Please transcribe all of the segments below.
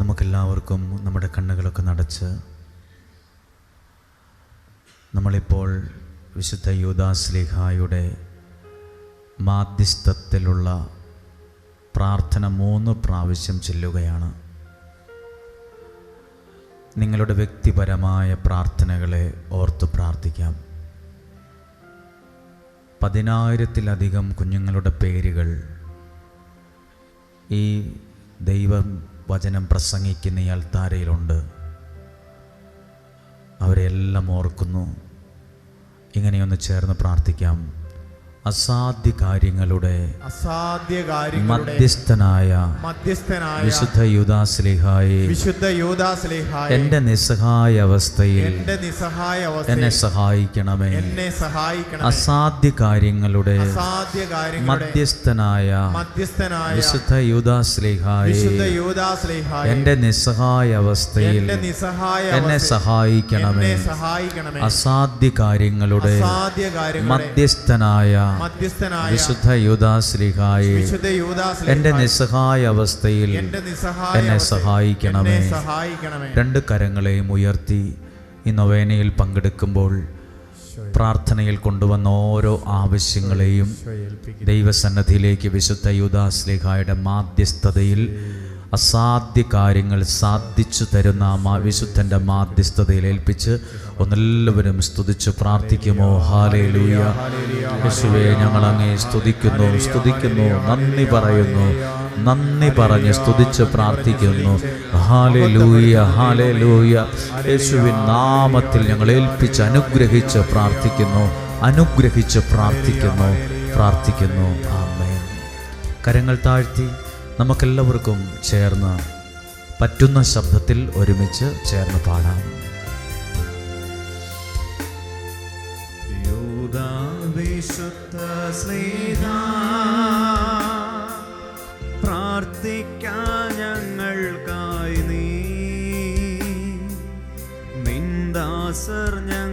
നമുക്കെല്ലാവർക്കും നമ്മുടെ കണ്ണുകളൊക്കെ നടച്ച് നമ്മളിപ്പോൾ വിശുദ്ധ യൂദാസ്ലിഹായുടെ മാധ്യസ്ഥത്തിലുള്ള പ്രാർത്ഥന മൂന്ന് പ്രാവശ്യം ചെല്ലുകയാണ്. നിങ്ങളുടെ വ്യക്തിപരമായ പ്രാർത്ഥനകളെ ഓർത്ത് പ്രാർത്ഥിക്കാം. പതിനായിരത്തിലധികം കുഞ്ഞുങ്ങളുടെ പേരുകൾ ഈ ദൈവം വചനം പ്രസംഗിക്കുന്ന ഈ അൽത്താരയിലുണ്ട് അവരെല്ലാം ഓർക്കുന്നു. ഇങ്ങനെയൊന്ന് ചേർന്ന് പ്രാർത്ഥിക്കാം. അസാധ്യ കാര്യങ്ങളുടെ അസാധ്യ മധ്യസ്ഥനായ മധ്യസ്ഥനായ വിശുദ്ധ യൂദാസ്ലിഹായി വിശുദ്ധ യൂദാസ്ലിഹായി എന്റെ നിസ്സഹായ അവസ്ഥയിൽ എന്റെ നിസ്സഹായ എന്നെ സഹായിക്കണമേ. എന്നെ സഹായിക്കണം അസാധ്യ കാര്യങ്ങളുടെ അസാധ്യ കാര്യങ്ങളുടെ മധ്യസ്ഥനായ മധ്യസ്ഥനായ വിശുദ്ധ യൂദാസ്ലിഹായി വിശുദ്ധ യൂദാസ്ലിഹായി എന്റെ നിസ്സഹായ അവസ്ഥയിൽ എന്റെ നിസ്സഹായ എന്നെ സഹായിക്കണമേ. എന്നെ സഹായിക്കണമേ. അസാധ്യ കാര്യങ്ങളുടെ അസാധ്യ കാര്യങ്ങളുടെ മധ്യസ്ഥനായ മധ്യസ്ഥനായ വിശുദ്ധ വിശുദ്ധ എന്റെ നിസ്സഹായ അവസ്ഥയിൽ എന്റെ നിസ്സഹായ എന്നെ അവസ്ഥയിൽ സഹായിക്കണമേ. എന്നെ സഹായിക്കണമേ. രണ്ട് കരങ്ങളെയും ഉയർത്തി ഈ നൊവേനയിൽ പങ്കെടുക്കുമ്പോൾ പ്രാർത്ഥനയിൽ കൊണ്ടുവന്ന ഓരോ ആവശ്യങ്ങളെയും ദൈവസന്നദ്ധിയിലേക്ക് വിശുദ്ധ യുദാസ്ലിഹായുടെ മാധ്യസ്ഥതയിൽ അസാധ്യ കാര്യങ്ങൾ സാധിച്ചു തരുന്ന ആ വിശുദ്ധന്റെ മാധ്യസ്ഥതയിൽ ഏൽപ്പിച്ച് ഒന്നെല്ലാവരും സ്തുതിച്ച് പ്രാർത്ഥിക്കുമോ? ഹാലേ ലൂയ യേശുവെ ഞങ്ങൾ അങ്ങേ സ്തുതിക്കുന്നു സ്തുതിക്കുന്നു നന്ദി പറയുന്നു നന്ദി പറഞ്ഞ് സ്തുതിച്ച് പ്രാർത്ഥിക്കുന്നു. ഹാലേ ലൂയ ഹാലേ ലൂയ യേശുവിൻ നാമത്തിൽ ഞങ്ങൾ ഏൽപ്പിച്ച് അനുഗ്രഹിച്ച് പ്രാർത്ഥിക്കുന്നു അനുഗ്രഹിച്ച് പ്രാർത്ഥിക്കുന്നു പ്രാർത്ഥിക്കുന്നു. ആമേൻ. കരങ്ങൾ താഴ്ത്തി. നമുക്കെല്ലാവർക്കും ചേർന്ന് പറ്റുന്ന ശബ്ദത്തിൽ ഒരുമിച്ച് ചേർന്ന് പാടാം. പ്രാർത്ഥിക്കാൻ ഞങ്ങൾക്കായി നീ. നിന്ദാസർ ഞങ്ങൾക്കായി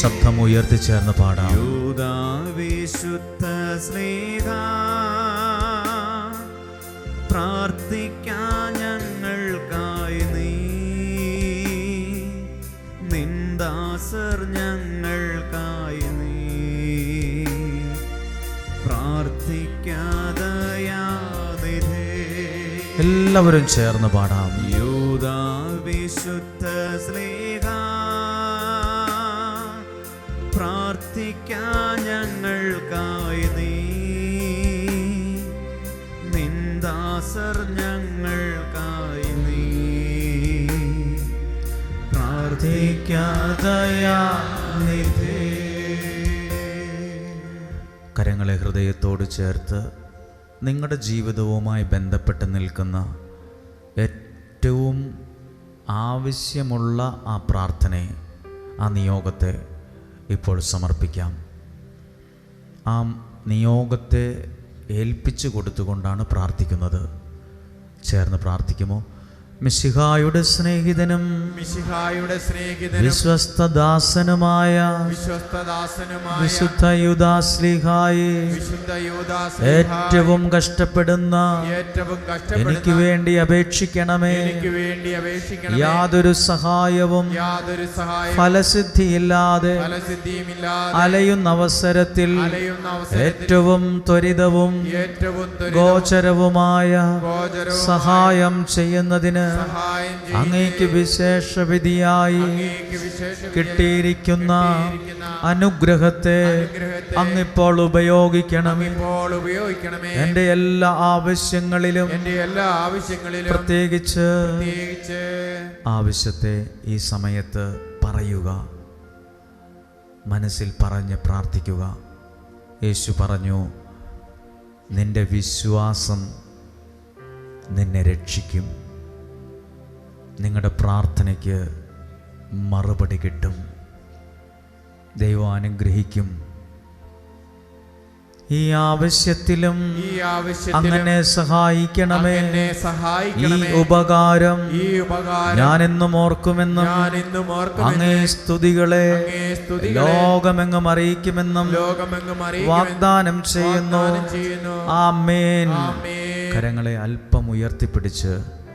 ശബ്ദം ഉയർത്തി ചേർന്ന് പാടാം. യൂദാ വിശുദ്ധ സ്നേഹ പ്രാർത്ഥിക്കാൻ ഞങ്ങൾക്കായി നീ. നിന്ദാസർ ഞങ്ങൾക്കായി നീ. പ്രാർത്ഥിക്കാതയാതിഥേ എല്ലാവരും ചേർന്ന് പാടാം. യൂദാ വിശുദ്ധ സ്നേഹ പ്രാർത്ഥിക്കാൻ ഞങ്ങൾക്കായി നീ. നിന്ദാസർ ഞങ്ങൾക്കായി നീ. പ്രാർത്ഥിക്കാതയാ കരങ്ങളെ ഹൃദയത്തോട് ചേർത്ത് നിങ്ങളുടെ ജീവിതവുമായി ബന്ധപ്പെട്ട് നിൽക്കുന്ന ഏറ്റവും ആവശ്യമുള്ള ആ പ്രാർത്ഥനയെ ആ നിയോഗത്തെ ഇപ്പോൾ സമർപ്പിക്കാം. ആ നിയോഗത്തെ ഏൽപ്പിച്ചു കൊടുത്തുകൊണ്ടാണ് പ്രാർത്ഥിക്കുന്നത്. ചേർന്ന് പ്രാർത്ഥിക്കുമോ? മിശിഹായുടെ സ്നേഹിതനും മിശിഹായുടെ സ്നേഹിതനും വിശ്വസ്തദാസനുമായ വിശ്വസ്തദാസനുമായ വിശുദ്ധ യുദാസ്ലിഹായി വിശുദ്ധ ഏറ്റവും കഷ്ടപ്പെടുന്ന ഏറ്റവും എനിക്ക് വേണ്ടി അപേക്ഷിക്കണമേ. എനിക്ക് വേണ്ടി അപേക്ഷിക്കണമേ. യാതൊരു സഹായവും യാതൊരു സഹായവും ഫലസിദ്ധിയില്ലാതെ ഫലസിദ്ധിയുമില്ലാതെ അലയുന്ന അവസരത്തിൽ അലയുന്ന അവസരത്തിൽ ഏറ്റവും ത്വരിതവും ഏറ്റവും ത്വരിതവും ഗോചരവുമായ ഗോചരവും സഹായം ചെയ്യുന്നതിന് അങ്ങേക്ക് വിശേഷ വിധിയായി കിട്ടിയിരിക്കുന്ന അനുഗ്രഹത്തെ അങ്ങിപ്പോൾ ഉപയോഗിക്കണമേ. എന്റെ എല്ലാ ആവശ്യങ്ങളിലും എന്റെ എല്ലാ ആവശ്യങ്ങളിലും പ്രത്യേകിച്ച് ആവശ്യത്തെ ഈ സമയത്ത് പറയുക. മനസ്സിൽ പറഞ്ഞ് പ്രാർത്ഥിക്കുക. യേശു പറഞ്ഞു നിന്റെ വിശ്വാസം നിന്നെ രക്ഷിക്കും. നിങ്ങളുടെ പ്രാർത്ഥനയ്ക്ക് മറുപടി കിട്ടും. ദൈവം അനുഗ്രഹിക്കും. ഈ ആവശ്യത്തിലും അങ്ങനെ സഹായിക്കണമേ. ഈ ഉപകാരം ഈ ഉപകാരം ഞാൻ എന്നും ഓർക്കുമെന്നും അങ്ങേ സ്തുതികളെ ലോകമെങ്ങും അറിയിക്കുമെന്നും വാഗ്ദാനം ചെയ്യുന്നു. ആ മേൻ. കരങ്ങളെ അല്പം ഉയർത്തിപ്പിടിച്ച്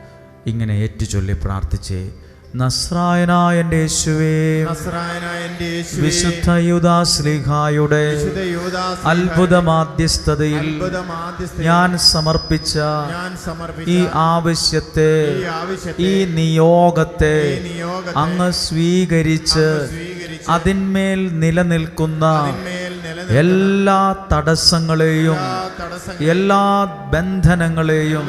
ഇങ്ങനെ ഏറ്റുചൊല്ലി പ്രാർത്ഥിച്ച് നസ്രായനായ എന്റെ യേശുവേ വിശുദ്ധ യുദാസ്ലിഹായുടെ അത്ഭുത മാധ്യസ്ഥതയിൽ ഞാൻ സമർപ്പിച്ച ഈ ആവശ്യത്തെ ഈ നിയോഗത്തെ അങ്ങ് സ്വീകരിച്ച് അതിന്മേൽ നിലനിൽക്കുന്ന എല്ലാ തടസ്സങ്ങളെയും എല്ലാ ബന്ധനങ്ങളെയും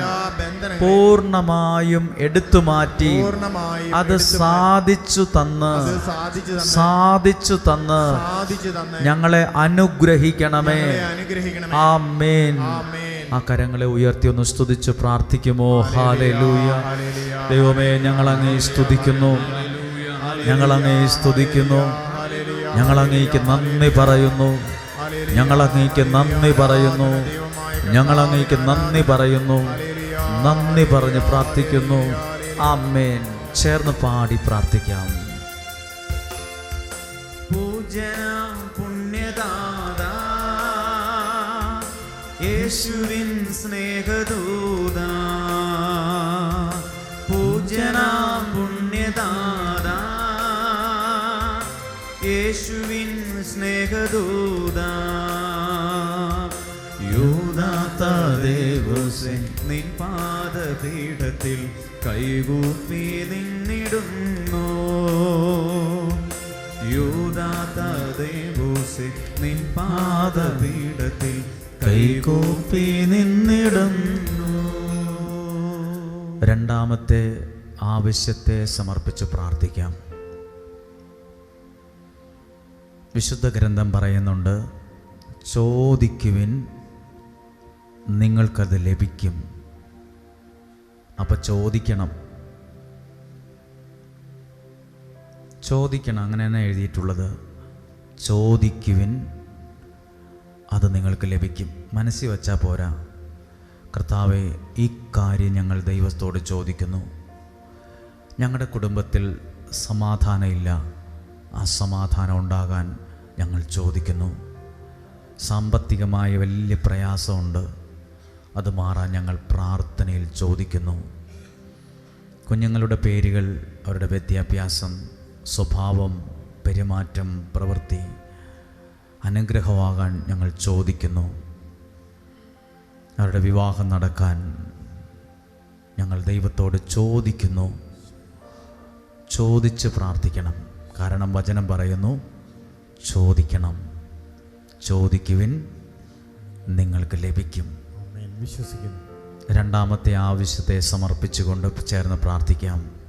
പൂർണമായും എടുത്തു പൂർണമായും എടുത്തുമാറ്റി പൂർണമായും അത് സാധിച്ചു തന്ന് സാധിച്ചു തന്നെ ഞങ്ങളെ അനുഗ്രഹിക്കണമേ. ആ മേൻ ആ കരങ്ങളെ ഉയർത്തി ഒന്ന് സ്തുതിച്ച് പ്രാർത്ഥിക്കുമോ? ഹാലൂയ ദൈവമേ ഞങ്ങൾ അങ്ങേ സ്തുതിക്കുന്നു ഞങ്ങൾ അങ്ങേ സ്തുതിക്കുന്നു. ഞങ്ങൾ അങ്ങേക്ക് നന്ദി പറയുന്നു. ഞങ്ങൾ അങ്ങേക്ക് നന്ദി പറയുന്നു. ഞങ്ങൾ അങ്ങേക്ക് നന്ദി പറയുന്നു. നന്ദി പറഞ്ഞ് പ്രാർത്ഥിക്കുന്നു. ആമേൻ. ചേർന്ന് പാടി പ്രാർത്ഥിക്കാം. പൂജനം പുണ്യദാത യേശുവിൻ സ്നേഹദൂത. പൂജനം പുണ്യദാത യേശുവിൻ സ്നേഹദൂത. നിൻ പാദപീഠത്തിൽ കൈകൂപ്പി നിന്നിടുന്നു. യൂദാത്ത ദേവോസെ നിൻ പാദപീഠത്തിൽ കൈകൂപ്പി നിന്നിടുന്നു. രണ്ടാമത്തെ ആവശ്യത്തെ സമർപ്പിച്ച് പ്രാർത്ഥിക്കാം. വിശുദ്ധ ഗ്രന്ഥം പറയുന്നുണ്ട് ചോദിക്കുവിൻ നിങ്ങൾക്കത് ലഭിക്കും. അപ്പം ചോദിക്കണം. ചോദിക്കണം അങ്ങനെ തന്നെ എഴുതിയിട്ടുള്ളത്. ചോദിക്കുവിൻ അത് നിങ്ങൾക്ക് ലഭിക്കും. മനസ്സിൽ വച്ചാൽ പോരാ. കർത്താവെ ഈ കാര്യം ഞങ്ങൾ ദൈവത്തോട് ചോദിക്കുന്നു. ഞങ്ങളുടെ കുടുംബത്തിൽ സമാധാനമില്ല. ആ സമാധാനം ഉണ്ടാകാൻ ഞങ്ങൾ ചോദിക്കുന്നു. സാമ്പത്തികമായ വലിയ പ്രയാസമുണ്ട്. അത് മാറാൻ ഞങ്ങൾ പ്രാർത്ഥനയിൽ ചോദിക്കുന്നു. കുഞ്ഞുങ്ങളുടെ പേരുകൾ അവരുടെ വിദ്യാഭ്യാസം സ്വഭാവം പെരുമാറ്റം പ്രവൃത്തി അനുഗ്രഹമാകാൻ ഞങ്ങൾ ചോദിക്കുന്നു. അവരുടെ വിവാഹം നടക്കാൻ ഞങ്ങൾ ദൈവത്തോട് ചോദിക്കുന്നു. ചോദിച്ച് പ്രാർത്ഥിക്കണം. കാരണം വചനം പറയുന്നു ചോദിക്കണം. ചോദിക്കുവിൻ നിങ്ങൾക്ക് ലഭിക്കും. വിശ്വസിക്കുന്നു. രണ്ടാമത്തെ ആവശ്യത്തെ സമർപ്പിച്ചുകൊണ്ട് ചേർന്ന് പ്രാർത്ഥിക്കാം.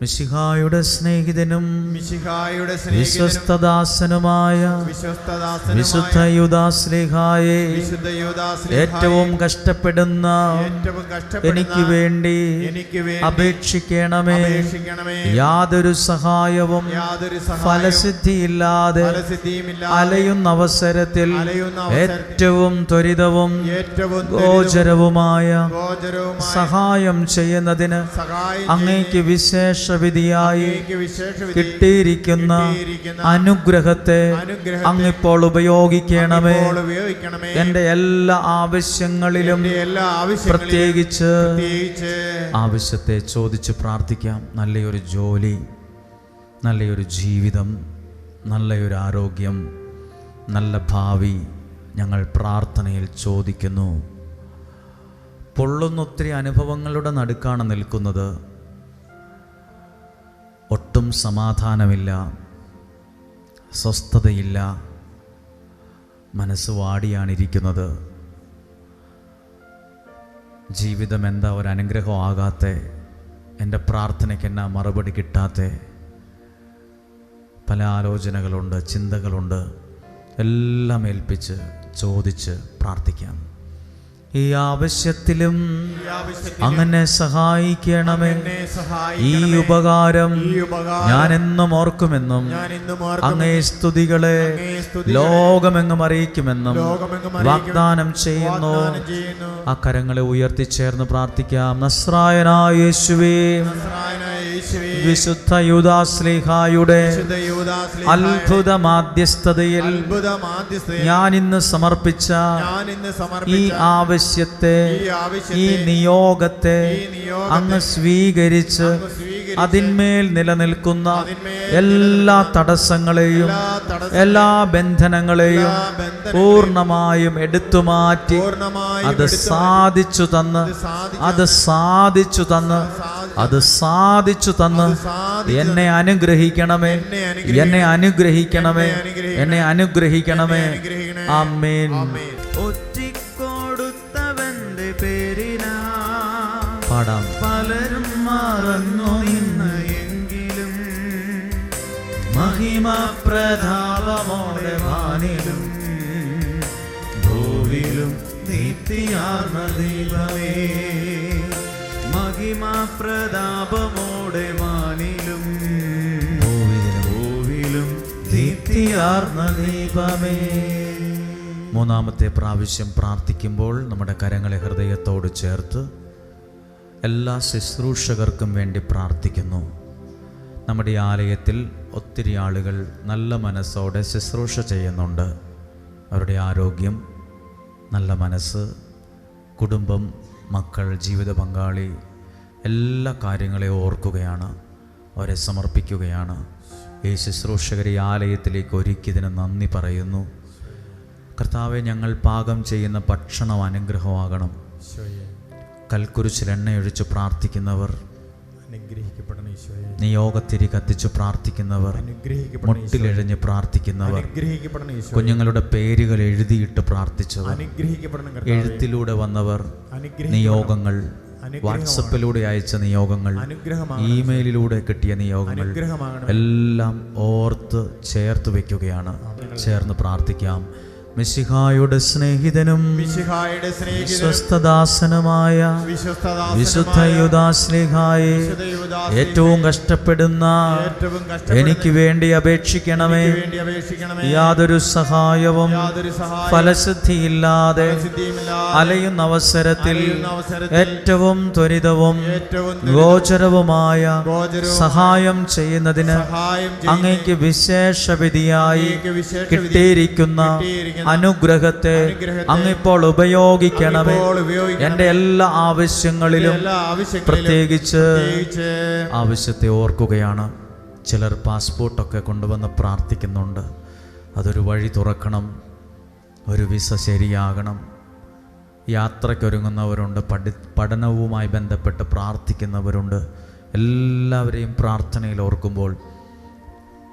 മിശിഹായുടെ സ്നേഹിതനും മിശിഹായുടെ വിശ്വസ്തദാസനുമായ വിശ്വസ്തദാസനുമായ വിശുദ്ധ യുദാസ്ലേഹായെ വിശുദ്ധ യൂദാസ് ഏറ്റവും കഷ്ടപ്പെടുന്ന ഏറ്റവും കഷ്ടപ്പെടുന്ന എനിക്ക് വേണ്ടി എനിക്ക് വേണ്ടി അപേക്ഷിക്കണമേ. അപേക്ഷിക്കണമേ. യാതൊരു സഹായവും യാതൊരു ഫലസിദ്ധിയില്ലാതെ അലയുന്ന അവസരത്തിൽ ഏറ്റവും ത്വരിതവും ഏറ്റവും ഗോചരവുമായ ഗോചരവുമായ സഹായം ചെയ്യുന്നതിന് അങ്ങേക്ക് വിശേഷവിധിയായി കിട്ടിയിരിക്കുന്ന അനുഗ്രഹത്തെ അങ്ങിപ്പോൾ ഉപയോഗിക്കണമേ. ഇപ്പോൾ ഉപയോഗിക്കണമേ. എന്റെ എല്ലാ ആവശ്യങ്ങളിലും എന്റെ എല്ലാ ആവശ്യങ്ങളിലും പ്രത്യേകിച്ച് പ്രത്യേകിച്ച് ആവശ്യത്തെ ചോദിച്ച് പ്രാർത്ഥിക്കാം. നല്ലൊരു ജോലി നല്ലൊരു ജീവിതം നല്ലൊരു ആരോഗ്യം നല്ല ഭാവി ഞങ്ങൾ പ്രാർത്ഥനയിൽ ചോദിക്കുന്നു. പൊള്ളുന്നൊത്തിരി അനുഭവങ്ങളുടെ നടുക്കാണ് നിൽക്കുന്നത്. ഒട്ടും സമാധാനമില്ല. സ്വസ്ഥതയില്ല. മനസ്സ് വാടിയാണിരിക്കുന്നത്. ജീവിതം എന്താ ഒരു അനുഗ്രഹമാകാത്ത എന്റെ പ്രാർത്ഥനയ്ക്ക് എന്നാ മറുപടി കിട്ടാത്ത? പല ആലോചനകളുണ്ട് ചിന്തകളുണ്ട്. എല്ലാം ഏൽപ്പിച്ച് ചോദിച്ച് പ്രാർത്ഥിക്കാം. ഈ ആവശ്യത്തിലും അങ്ങനെ സഹായിക്കണമേ. ഈ ഉപകാരം ഞാൻ എന്നും ഓർക്കുമെന്നും അങ്ങേ സ്തുതികളെ ലോകമെങ്ങും അറിയിക്കുമെന്നും വാഗ്ദാനം ചെയ്യുന്നു. അക്കരങ്ങളെ ആ കരങ്ങളെ ഉയർത്തിച്ചേർന്ന് പ്രാർത്ഥിക്കാം. നസ്രായനായ യേശുവേ, വിശുദ്ധ യൂദാശ്ലീഹായുടെ അത്ഭുത മാധ്യസ്ഥതയിൽ ഞാൻ ഇന്ന് സമർപ്പിച്ച ഈ ആവശ്യത്തെ ഈ നിയോഗത്തെ അങ്ങ് സ്വീകരിച്ച് അതിന്മേൽ നിലനിൽക്കുന്ന എല്ലാ തടസ്സങ്ങളെയും എല്ലാ ബന്ധനങ്ങളെയും പൂർണമായും എടുത്തുമാറ്റി മാറ്റി അത് സാധിച്ചു തന്ന് അത് സാധിച്ചു തന്ന്. അത് സാധിച്ചു തന്ന്. എന്നെ അനുഗ്രഹിക്കണമേ. എന്നെ അനുഗ്രഹിക്കണമേ. എന്നെ അനുഗ്രഹിക്കണമേ. അമ്മേൻ. ഒറ്റിക്കൊടുത്തവന്റെ പേരിനാ പാടാം. പലരും മറന്നു ഇന്ന് എങ്കിലും മഹിമ പ്രതാപമോടെ വാനിലും ഭൂവിലും നീത്തിയാർന്ന ദൈവമേ മഹിമാ പ്രതാപമോടെ മാനിലും ഭൂവിലും നീത്തിയാർന്ന ദൈവമേ മൂന്നാമത്തെ പ്രാവശ്യം പ്രാർത്ഥിക്കുമ്പോൾ നമ്മുടെ കരങ്ങളെ ഹൃദയത്തോട് ചേർത്ത് എല്ലാ ശുശ്രൂഷകർക്കും വേണ്ടി പ്രാർത്ഥിക്കുന്നു. നമ്മുടെ ഈ ആലയത്തിൽ ഒത്തിരി ആളുകൾ നല്ല മനസ്സോടെ ശുശ്രൂഷ ചെയ്യുന്നുണ്ട്. അവരുടെ ആരോഗ്യം നല്ല മനസ്സ് കുടുംബം മക്കൾ ജീവിത പങ്കാളി എല്ലാ കാര്യങ്ങളെയും ഓർക്കുകയാണ് അവരെ സമർപ്പിക്കുകയാണ്. ഈ ശുശ്രൂഷകരെ ആലയത്തിലേക്ക് ഒരുക്കിയതിന് നന്ദി പറയുന്നു. കർത്താവെ ഞങ്ങൾ പാകം ചെയ്യുന്ന ഭക്ഷണം അനുഗ്രഹമാകണം. കൽക്കുരിശിൽ എണ്ണയൊഴിച്ച് പ്രാർത്ഥിക്കുന്നവർ നിയോഗത്തിരി കത്തിച്ച് പ്രാർത്ഥിക്കുന്നവർ മുട്ടിലെഴിഞ്ഞ് പ്രാർത്ഥിക്കുന്നവർ കുഞ്ഞുങ്ങളുടെ പേരുകൾ എഴുതിയിട്ട് പ്രാർത്ഥിച്ചവർ എഴുത്തിലൂടെ വന്നവർ. നിയോഗങ്ങൾ. വാട്സപ്പിലൂടെ അയച്ച നിയോഗങ്ങൾ ഇമെയിലിലൂടെ കിട്ടിയ നിയോഗങ്ങൾ എല്ലാം ഓർത്ത് ചേർത്ത് വെക്കുകയാണ്. ചേർന്ന് പ്രാർത്ഥിക്കാം. മിശിഹായുടെ സ്നേഹിതനും മിശിഹായുടെ വിശ്വസ്തദാസനുമായ വിശുദ്ധ യുദാസ്ലിഹായെ വിശുദ്ധ ഏറ്റവും കഷ്ടപ്പെടുന്ന എനിക്ക് വേണ്ടി അപേക്ഷിക്കണമേ. യാതൊരു സഹായവും ഫലസിദ്ധിയില്ലാതെ അലയുന്ന അവസരത്തിൽ ഏറ്റവും ത്വരിതവും ഗോചരവുമായ സഹായം ചെയ്യുന്നതിന് അങ്ങേക്ക് വിശേഷ വിധിയായി അങ്ങേക്ക് വിശേഷ വിധി കിട്ടിയിരിക്കുന്ന കിട്ടിയിരിക്കുന്ന അനുഗ്രഹത്തെ അങ്ങ് ഇപ്പോൾ ഉപയോഗിക്കണമേ. എന്റെ എല്ലാ ആവശ്യങ്ങളിലും പ്രത്യേകിച്ച് ആവശ്യത്തെ ഓർക്കുകയാണ്. ചിലർ പാസ്പോർട്ടൊക്കെ കൊണ്ടുവന്ന് പ്രാർത്ഥിക്കുന്നുണ്ട്. അതൊരു വഴി തുറക്കണം. ഒരു വിസ ശരിയാകണം. യാത്രയ്ക്കൊരുങ്ങുന്നവരുണ്ട്. പഠി പഠനവുമായി ബന്ധപ്പെട്ട് പ്രാർത്ഥിക്കുന്നവരുണ്ട്. എല്ലാവരെയും പ്രാർത്ഥനയിൽ ഓർക്കുമ്പോൾ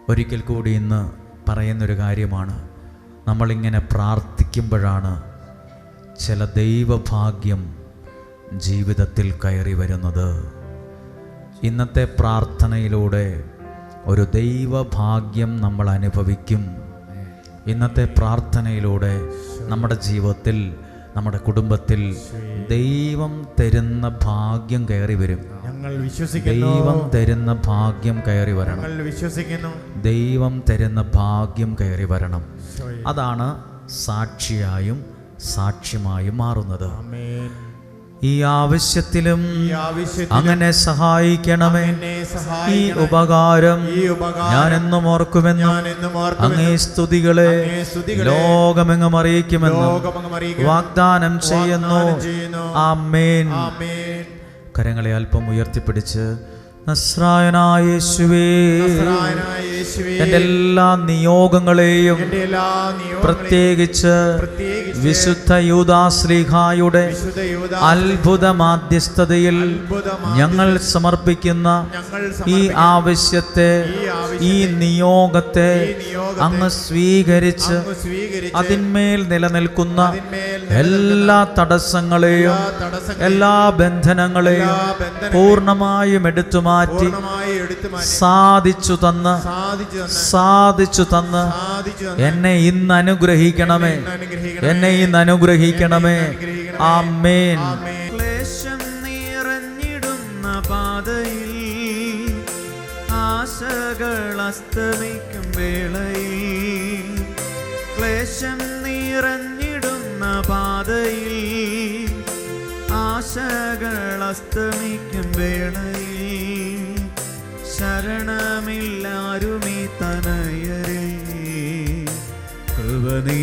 ഒരിക്കൽ കൂടി ഇന്ന് പറയുന്നൊരു കാര്യമാണ്. നമ്മളിങ്ങനെ പ്രാർത്ഥിക്കുമ്പോഴാണ് ചില ദൈവഭാഗ്യം ജീവിതത്തിൽ കയറി വരുന്നത്. ഇന്നത്തെ പ്രാർത്ഥനയിലൂടെ ഒരു ദൈവഭാഗ്യം നമ്മൾ അനുഭവിക്കും. ഇന്നത്തെ പ്രാർത്ഥനയിലൂടെ നമ്മുടെ ജീവിതത്തിൽ നമ്മുടെ കുടുംബത്തിൽ ദൈവം തരുന്ന ഭാഗ്യം കയറി വരും. ഞങ്ങൾ വിശ്വസിക്കുന്നു. ദൈവം തരുന്ന ഭാഗ്യം കയറി വരണം. ഞങ്ങൾ വിശ്വസിക്കുന്നു. ദൈവം തരുന്ന ഭാഗ്യം കയറി വരണം. അതാണ് സാക്ഷിയായും സാക്ഷ്യമായും മാറുന്നത്. ഈ ആവശ്യത്തിലും അങ്ങനെ സഹായിക്കണമേ. ഈ ഉപകാരം ഞാൻ എന്നും ഓർക്കുമെന്നും അങ്ങേ സ്തുതികളെ ലോകമെങ്ങും അറിയിക്കുമെന്നും വാഗ്ദാനം ചെയ്യുന്നു. വാഗ്ദാനം ചെയ്യുന്നു. കരങ്ങളെ അല്പം ഉയർത്തിപ്പിടിച്ച് എന്റെ എല്ലാ നിയോഗങ്ങളെയും പ്രത്യേകിച്ച് വിശുദ്ധ യൂതാശ്രീഹായുടെ അത്ഭുത മാധ്യസ്ഥതയിൽ ഞങ്ങൾ സമർപ്പിക്കുന്ന ഈ ആവശ്യത്തെ ഈ നിയോഗത്തെ അങ്ങ് സ്വീകരിച്ച് അതിന്മേൽ നിലനിൽക്കുന്ന എല്ലാ തടസ്സങ്ങളെയും എല്ലാ ബന്ധനങ്ങളെയും പൂർണമായും എടുത്തു മാറ്റി സാധിച്ചു തന്ന് സാധിച്ചു തന്ന് സാധിച്ചു തന്ന് എന്നെ ഇന്ന് അനുഗ്രഹിക്കണമേ. എന്നെ ഇന്ന് അനുഗ്രഹിക്കണമേ. ആ ആമേൻ. ആമേൻ. ക്ലേശം നിറഞ്ഞിടുന്ന പാതയിൽ ആശകൾ അസ്തമിക്കും വേളയിൽ. ക്ലേശം നിറഞ്ഞിടുന്ന പാതയിൽ ആശകൾ അസ്തമിക്കും വേളയിൽ. ശരണമില്ലാരുമീ തനയരേ കൃപ നീ